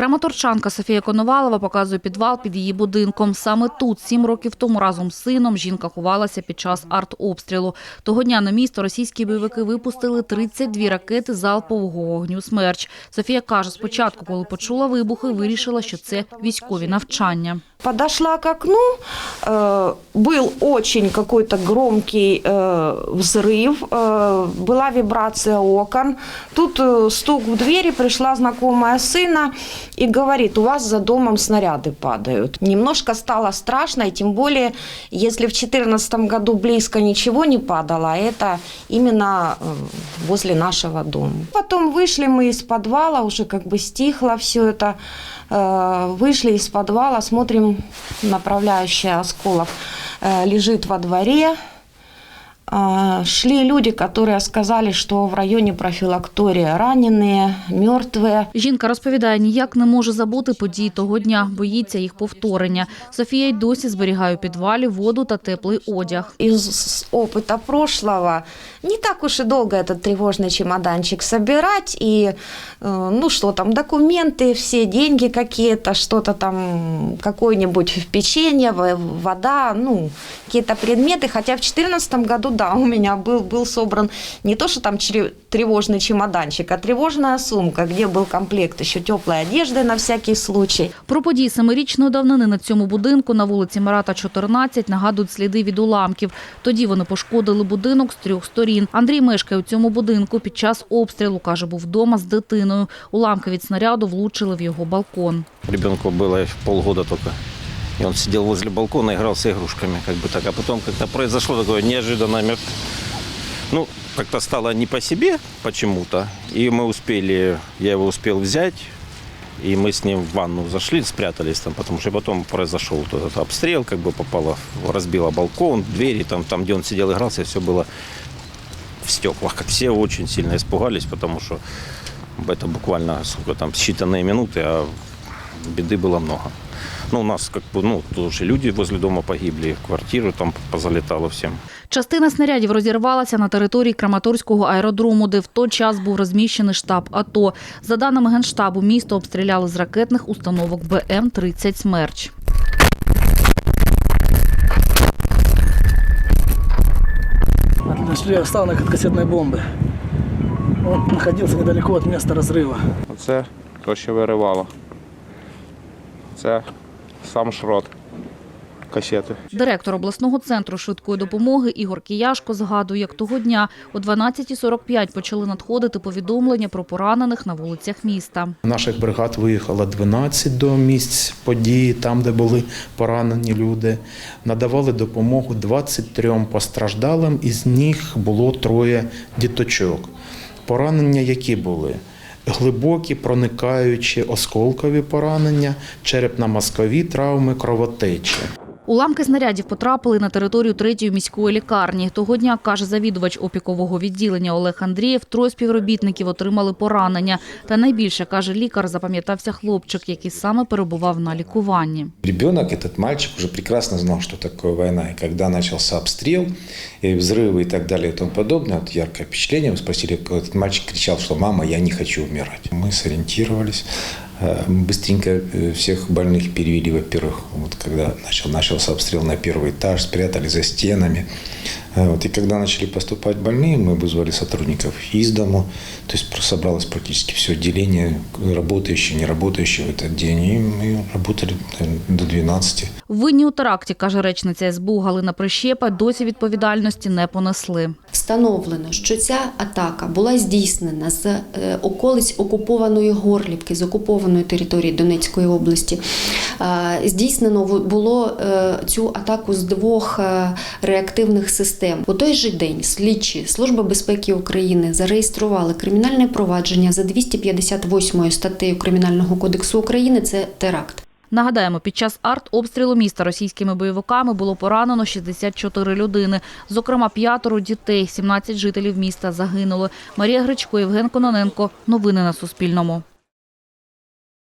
Краматорчанка Софія Коновалова показує підвал під її будинком. Саме тут, сім років тому, разом з сином жінка ховалася під час артобстрілу. Того дня на місто російські бойовики випустили 32 ракети залпового вогню «Смерч». Софія каже, спочатку, коли почула вибухи, вирішила, що це військові навчання. Подошла к окну, э, был очень какой-то громкий э, взрыв, э, была вибрация окон. Тут стук в двери, пришла знакомая сына и говорит, у вас за домом снаряды падают. Немножко стало страшно, и тем более, если в 2014 году близко ничего не падало, это именно возле нашего дома. Потом вышли мы из подвала, уже как бы стихло все это. Вышли из подвала, смотрим, направляющая осколок э, лежит во дворе Э, Шли люди, которые сказали, что в районе профилактория раненые, мертвые. Жінка розповідає, ніяк не може забути події того дня, боїться їх повторення. Софія й досі зберігає у підвалі воду та теплий одяг. Из опыта прошлого не так уж и долго этот тревожный чемоданчик собирать. И, э, ну, что там, документы, все деньги какие-то, что-то там, какое-нибудь печенье, в- вода, ну, какие-то предметы. Хотя в 2014 году, да, у меня был, был собран не то, что там чре- тревожный чемоданчик, а тревожная сумка, где был комплект еще теплой одежды на всякий случай. Про події семирічної давнини на цьому будинку на вулиці Марата, 14 нагадують сліди від уламків. Тоді вони пошкодили будинок з трьох сторін. Андрій мешкає у цьому будинку під час обстрілу. Каже, був вдома з дитиною. Уламки від снаряду влучили в його балкон. Ребенку было полгода только. И он сидел возле балкона, играл с игрушками, как бы так. А потом как-то произошло такое неожиданное мер- Ну, как-то стало не по себе почему-то. И мы успели, я его успел взять, и мы с ним в ванну зашли, спрятались там, потому что потом произошел вот этот обстрел, как бы попало, разбило балкон, двери, там, там, где он сидел, игрался, все было в стеклах. Все очень сильно испугались, потому что это буквально сколько там считанные минуты, а беды было много. Ну, у нас как бы, ну, тоже люди возле дома погибли, квартиру там позалетало всем. Частина снарядів розірвалася на території Краматорського аеродрому, де в той час був розміщений штаб АТО. За даними Генштабу, місто обстріляли з ракетних установок БМ-30 «Смерч». Нашли останок от кассетной бомбы. Он находился недалеко от места разрыва. Оце то, що виривало. Це сам шрот касети. Директор обласного центру швидкої допомоги Ігор Кияшко згадує, як того дня о 12.45 почали надходити повідомлення про поранених на вулицях міста. Наших бригад виїхало 12 до місць події, там, де були поранені люди. Надавали допомогу 23 постраждалим, із них було троє діточок. Поранення які були? Глибокі, проникаючі, осколкові поранення, черепно-мозкові травми, кровотечі. Уламки снарядів потрапили на територію третьої міської лікарні. Того дня, каже завідувач опікового відділення Олег Андрієв, троє співробітників отримали поранення. Та найбільше, каже лікар, запам'ятався хлопчик, який саме перебував на лікуванні. Ребенок, этот мальчик, уже прекрасно знал, что такое война. И когда начался обстрел, и взрывы и так далее и тому подобное, вот яркое впечатление, мы спросили, этот мальчик кричал, что «мама, я не хочу умирать». Мы сориентировались, э, быстренько э, всех больных перевели, во-первых, вот когда начал, начался обстрел на первый этаж, спрятали за стенами. Э, Вот, и когда начали поступать больные, мы вызвали сотрудников из дому, то есть просто собралось практически все отделение, работающие, не работающие в этот день, и мы работали наверное, до 12. Винні у теракті, каже речниця СБУ Галина Прищепа, досі відповідальності не понесли. Встановлено, що ця атака була здійснена з е, околиць окупованої Горлівки, з окупованої території Донецької області. Е, Здійснено в- було е, цю атаку з двох е, реактивних систем. У той же день слідчі Служби безпеки України зареєстрували кримінальне провадження за 258 статтею Кримінального кодексу України. Це теракт. Нагадаємо, під час артобстрілу міста російськими бойовиками було поранено 64 людини. Зокрема, п'ятеро дітей, 17 жителів міста загинули. Марія Гречко, Євген Кононенко. Новини на Суспільному.